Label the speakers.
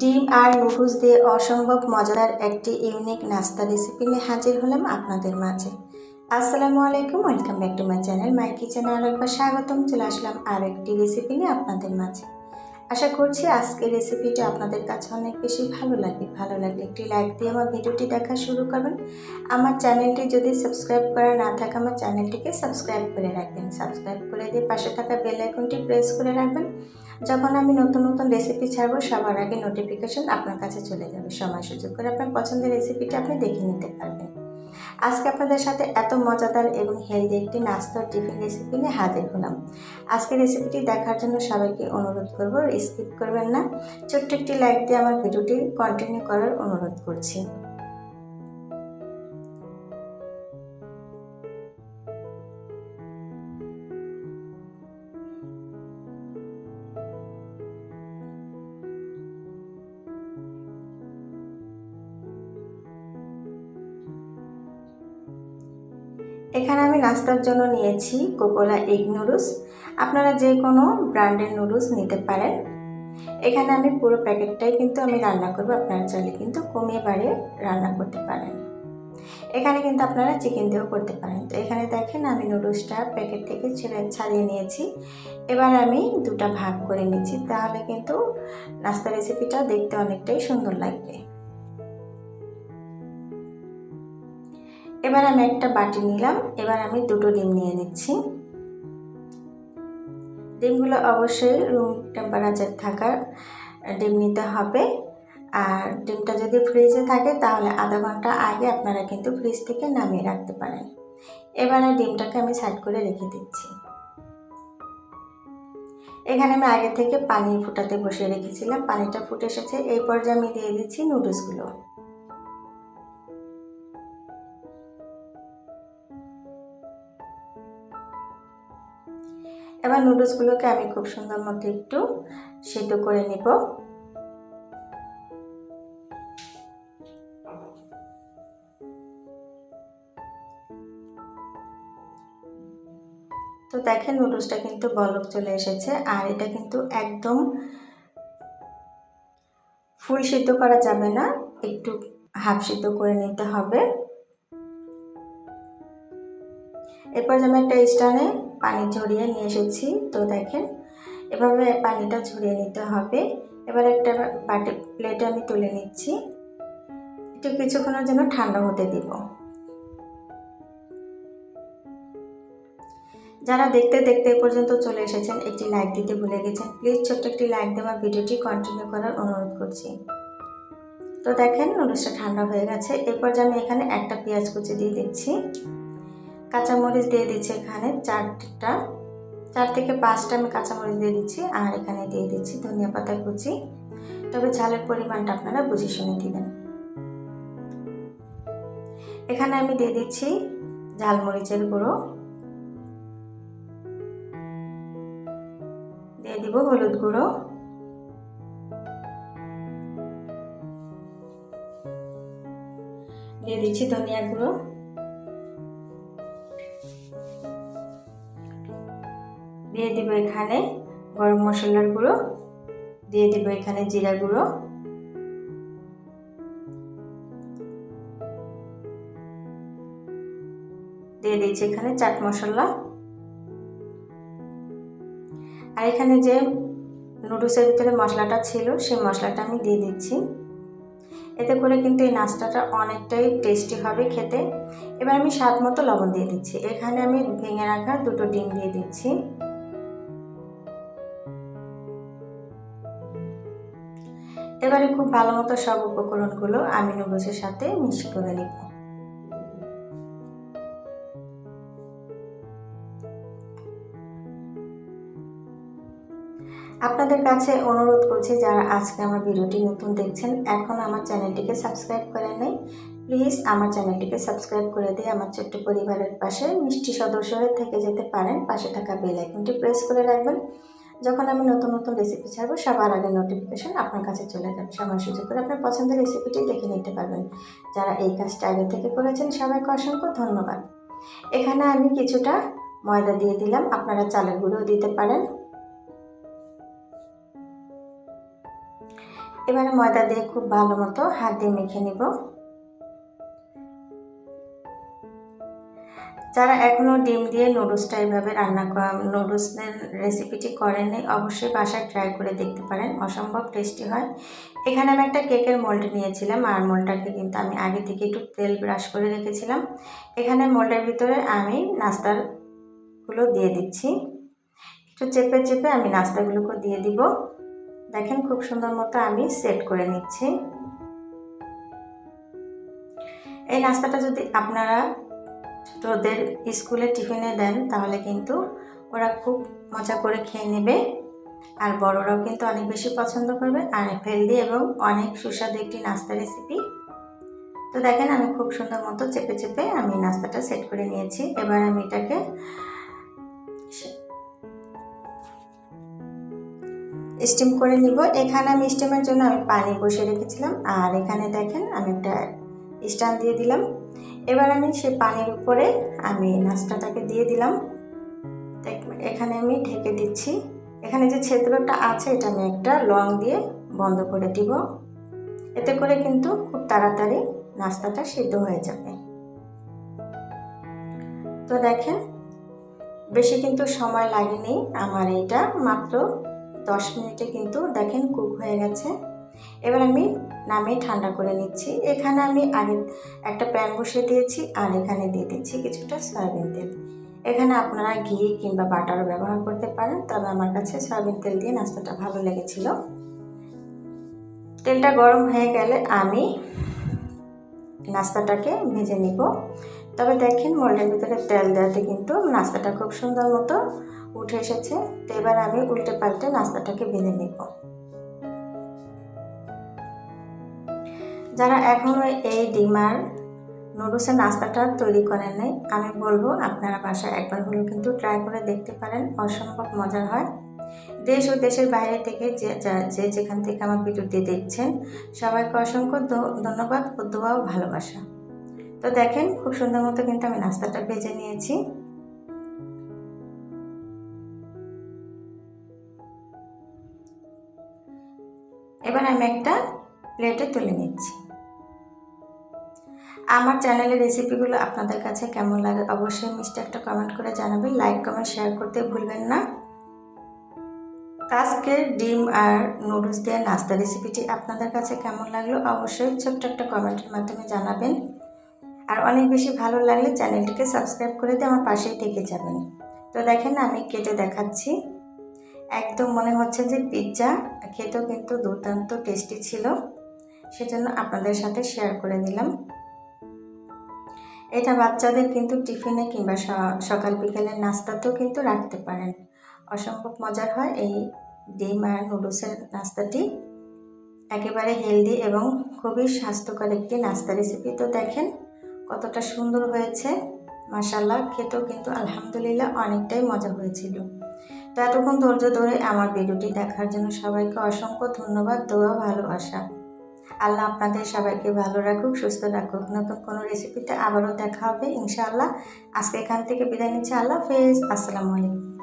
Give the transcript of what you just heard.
Speaker 1: ডিম আর নুডলস দিয়ে অসম্ভব মজাদার একটি ইউনিক নাস্তা রেসিপি নিয়ে হাজির হলাম আপনাদের মাঝে। আসসালামু আলাইকুম welcome back to my channel my কিচেনে আর একবার স্বাগতম। চলে আসলাম আর একটি রেসিপি নিয়ে আপনাদের মাঝে। আশা করছি আজকের রেসিপিটি আপনাদের কাছে অনেক বেশি ভালো লাগে। ভালো লাগলে একটি লাইক দিয়ে আমার ভিডিওটি দেখা শুরু করবেন আমার চ্যানেলটি যদি সাবস্ক্রাইব করা না থাকে, আমার চ্যানেলটিকে সাবস্ক্রাইব করে রাখবেন। সাবস্ক্রাইব করে দিয়ে পাশে থাকা বেল আইকনটি প্রেস করে রাখবেন। যখন আমি নতুন নতুন রেসিপি ছাড়বো, সবার আগে নোটিফিকেশন আপনার কাছে চলে যাবে। সময় সুযোগ করে আপনার পছন্দের রেসিপিটা আপনি দেখে নিতে পারবেন। আজকে আপনাদের সাথে এত মজাদার এবং হেলদি একটি নাস্তার টিফিন রেসিপি নিয়ে হাজির হলাম। আজকে রেসিপিটি দেখার জন্য সবাইকে অনুরোধ করব স্কিপ করবেন না। ছোট্ট একটি লাইক দিয়ে আমার ভিডিওটি কন্টিনিউ করার অনুরোধ করছি। এখানে আমি নাস্তার জন্য নিয়েছি কোকোলা এগ নুডলস। আপনারা যে কোনো ব্র্যান্ডের নুডলস নিতে পারেন। এখানে আমি পুরো প্যাকেটটাই কিন্তু আমি রান্না করব। আপনারা চাইলে কিন্তু কমিয়ে বাড়িয়ে রান্না করতে পারেন। এখানে কিন্তু আপনারা চিকেন দিয়েও করতে পারেন। তো এখানে দেখেন আমি নুডলসটা প্যাকেট থেকে ছেড়ে ছাড়িয়ে নিয়েছি। এবার আমি দুটা ভাগ করে নিচ্ছি। তাহলে কিন্তু নাস্তা রেসিপিটা দেখতে অনেকটাই সুন্দর লাগবে। এবার আমি একটা বাটি নিলাম, এবার আমি দুটো ডিম নিয়ে নিচ্ছি। ডিমগুলো অবশ্যই রুম টেম্পারেচার থাকার, ডিম নিতে হবে। আর ডিমটা যদি ফ্রিজে থাকে, তাহলে আধা ঘণ্টা আগে আপনারা কিন্তু ফ্রিজ থেকে নামিয়ে রাখতে পারেন। এবারে ডিমটাকে আমি সাইড করে রেখে দিচ্ছি। এখানে আমি আগে থেকে পানি ফুটাতে বসিয়ে রেখেছিলাম, পানিটা ফুটে এসেছে। এই পর্যায়ে আমি দিয়ে দিচ্ছি নুডলসগুলো এবার নুডলসগুলোকে আমি খুব সুন্দর মতো একটু সেদ্ধ করে নেব। তো দেখেন নুডলসটা কিন্তু বলক চলে এসেছে, আর এটা কিন্তু একদম ফুল সিদ্ধ করা যাবে না, একটু হাফ সিদ্ধ করে নিতে হবে। এরপর আমি একটা স্টানে পানি ঝরিয়ে নিয়ে এসেছি, তো দেখেন, এভাবে পানিটা ঝরিয়ে নিতে হবে। এবার একটা বাটি, প্লেটে আমি তুলে নিচ্ছি। একটু কিছুক্ষণের জন্য ঠান্ডা হতে দিব। যারা দেখতে দেখতে পর্যন্ত চলে এসেছেন, একটি লাইক দিতে ভুলে গেছেন প্লিজ ছোট্ট একটি লাইক দেওয়া ভিডিওটি কন্টিনিউ করার অনুরোধ করছি। তো দেখেন, নুডলসটা ঠান্ডা হয়ে গেছে। এরপর যে আমি এখানে একটা পেঁয়াজ কুচি দিয়ে দিচ্ছি। কাঁচামরিচ দিয়ে দিচ্ছি এখানে চারটা, চার থেকে পাঁচটা আমি কাঁচামরিচ দিয়ে দিচ্ছি আর এখানে দিয়ে দিচ্ছি ধনিয়া পাতা কুচি। তবে ঝালের পরিমাণটা আপনারা বুঝে শুনে দিবেন। এখানে আমি দিয়ে দিচ্ছি ঝালমরিচের গুঁড়ো। দিয়ে দিব হলুদ গুঁড়ো। দিয়ে দিচ্ছি ধনিয়া গুঁড়ো। দিয়ে দিব এখানে গরম মশলার গুঁড়ো, দিয়ে দিব এখানে জিরা গুঁড়ো। দিয়ে দিচ্ছি এখানে চাট মশলা। আর এখানে যে নুডলসের ভিতরে মশলাটা ছিল, সেই মশলাটা আমি দিয়ে দিচ্ছি। এতে করে কিন্তু এই নাস্তাটা অনেকটাই টেস্টি হবে খেতে। এবার আমি স্বাদ মতো লবণ দিয়ে দিচ্ছি। এখানে আমি ভেঙে রাখা দুটো ডিম দিয়ে দিচ্ছি। এবারে খুব ভালো মতো সব উপকরণগুলো আমি নুডলসের সাথে মিক্স করে নিব। আপনাদের কাছে অনুরোধ করছি, যারা আজকে আমার ভিডিওটি নতুন দেখছেন, এখন আমার চ্যানেলটিকে সাবস্ক্রাইব করে নেই, প্লিজ আমার চ্যানেলটিকে সাবস্ক্রাইব করে দিয়ে আমার ছোট্ট পরিবারের পাশে মিষ্টি সদস্য হয়ে থেকে যেতে পারেন। পাশে থাকা বেল আইকনটি প্রেস করে রাখবেন। যখন আমি নতুন নতুন রেসিপি ছাড়বো, সবার আগে নোটিফিকেশন আপনার কাছে চলে যাবে। সময় সুযোগ করে আপনার পছন্দের রেসিপিটি দেখে নিতে পারবেন। যারা এই কাজটা আগে থেকে করেছেন, সবাইকে অসংখ্য ধন্যবাদ। এখানে আমি কিছুটা ময়দা দিয়ে দিলাম। আপনারা চালের গুঁড়োও দিতে পারেন। এবারে ময়দা দিয়ে খুব ভালো মতো হাত দিয়ে মেখে নিব। যারা এখনও ডিম দিয়ে নুডলসটা এইভাবে রান্না করা, নুডলসের রেসিপিটি করেননি, অবশ্যই বাসায় ট্রাই করে দেখতে পারেন, অসম্ভব টেস্টি হয়। এখানে আমি একটা কেকের মোল্ড নিয়েছিলাম, আর মোল্ডটাকে কিন্তু আমি আগে থেকে একটু তেল ব্রাশ করে রেখেছিলাম। এখানে মোল্ডের ভিতরে আমি নাস্তারগুলো দিয়ে দিচ্ছি। একটু চেপে চেপে আমি নাস্তাগুলোকে দিয়ে দিব। দেখেন খুব সুন্দর মতো আমি সেট করে নিচ্ছি। এই নাস্তাটা যদি আপনারা ছোটদের স্কুলে টিফিনে দেন, তাহলে কিন্তু ওরা খুব মজা করে খেয়ে নেবে। আর বড়রাও কিন্তু অনেক বেশি পছন্দ করবে। আর হেলদি এবং অনেক সুস্বাদু একটি নাস্তা রেসিপি তো দেখেন, আমি খুব সুন্দর মতো চেপে চেপে আমি নাস্তাটা সেট করে নিয়েছি। এবার আমি এটাকে স্টিম করে নিব। এখানে আমি স্টিমের জন্য আমি পানি বসে রেখেছিলাম। আর এখানে দেখেন, আমি একটা স্ট্যান্ড দিয়ে দিলাম। এবার আমি সে পানির উপরে আমি নাস্তাটাকে দিয়ে দিলাম। এখানে আমি ঢেকে দিচ্ছি। এখানে যে ছেদ্রটা আছে, এটা আমি একটা লং দিয়ে বন্ধ করে দিব। এতে করে কিন্তু খুব তাড়াতাড়ি নাস্তাটা সিদ্ধ হয়ে যাবে। তো দেখেন, বেশি কিন্তু সময় লাগেনি। আমার এইটা মাত্র দশ মিনিটে কিন্তু দেখেন কুক হয়ে গেছে। এবার আমি নামিয়ে ঠান্ডা করে নিচ্ছি। এখানে আমি আগে একটা প্যান বসিয়ে দিয়েছি আর এখানে দিয়ে দিচ্ছি কিছুটা সয়াবিন তেল। এখানে আপনারা ঘি কিংবা বাটারও ব্যবহার করতে পারেন, তবে আমার কাছে সয়াবিন তেল দিয়ে নাস্তাটা ভালো লেগেছিল। তেলটা গরম হয়ে গেলে আমি নাস্তাটাকে ভেজে নিব। তবে দেখেন মোল্ডের ভিতরে তেল দেওয়াতে কিন্তু নাস্তাটা খুব সুন্দর মতো উঠে এসেছে। তো এবার আমি উল্টে পাল্টে নাস্তাটাকে ভেজে নিব। যারা এখনও এই ডিমার নুডলসের নাস্তাটা তৈরি করেন নাই, আমি বলব আপনারা বাসায় একবার হলেও কিন্তু ট্রাই করে দেখতে পারেন, অসম্ভব মজার হয়। দেশ ও দেশের বাইরে থেকে যে যে যেখান থেকে আমার ভিডিওটি দেখছেন, সবাইকে অসংখ্য ধন্যবাদ ও দোয়া ও ভালোবাসা। তো দেখেন, খুব সুন্দর মতো কিন্তু আমি নাস্তাটা ভেজে নিয়েছি। এবার আমি একটা প্লেটে তুলে নিচ্ছি। আমার চ্যানেলের রেসিপিগুলো আপনাদের কাছে কেমন লাগে অবশ্যই মিষ্টি একটা কমেন্ট করে জানাবেন। লাইক কমেন্ট শেয়ার করতে ভুলবেন না। আজকের ডিম আর নুডলস দিয়ে নাস্তা রেসিপিটি আপনাদের কাছে কেমন লাগল অবশ্যই ছোট্ট একটা কমেন্টের মাধ্যমে জানাবেন। আর অনেক বেশি ভালো লাগলে চ্যানেলটিকে সাবস্ক্রাইব করে দিয়ে আমার পাশেই থেকে যাবেন। তো দেখেন আমি কেটে দেখাচ্ছি। একদম মনে হচ্ছে যে পিৎজা খেতেও কিন্তু দুর্দান্ত টেস্টি ছিল। সেজন্য আপনাদের সাথে শেয়ার করে দিলাম। এটা বাচ্চাদের কিন্তু টিফিনে কিংবা সকাল বিকেলের নাস্তাতেও কিন্তু রাখতে পারেন। অসম্ভব মজার হয় এই ডিম আর নুডলসের নাস্তাটি। একেবারে হেলদি এবং খুবই স্বাস্থ্যকর একটি নাস্তা রেসিপি তো দেখেন কতটা সুন্দর হয়েছে। মাসাল্লাহ খেতেও কিন্তু আলহামদুলিল্লাহ অনেকটাই মজা হয়েছিল। তো এতক্ষণ ধৈর্য ধরে আমার ভিডিওটি দেখার জন্য সবাইকে অসংখ্য ধন্যবাদ, দোয়া ভালোবাসা। আল্লাহ আপনাদের সবাইকে ভালো রাখুক, সুস্থ রাখুক। নতুন কোনো রেসিপিতে আবারও দেখা হবে, ইনশাআল্লাহ। আজকে এখান থেকে বিদায় নিচ্ছি। আল্লাহ হাফেজ। আসসালামু আলাইকুম।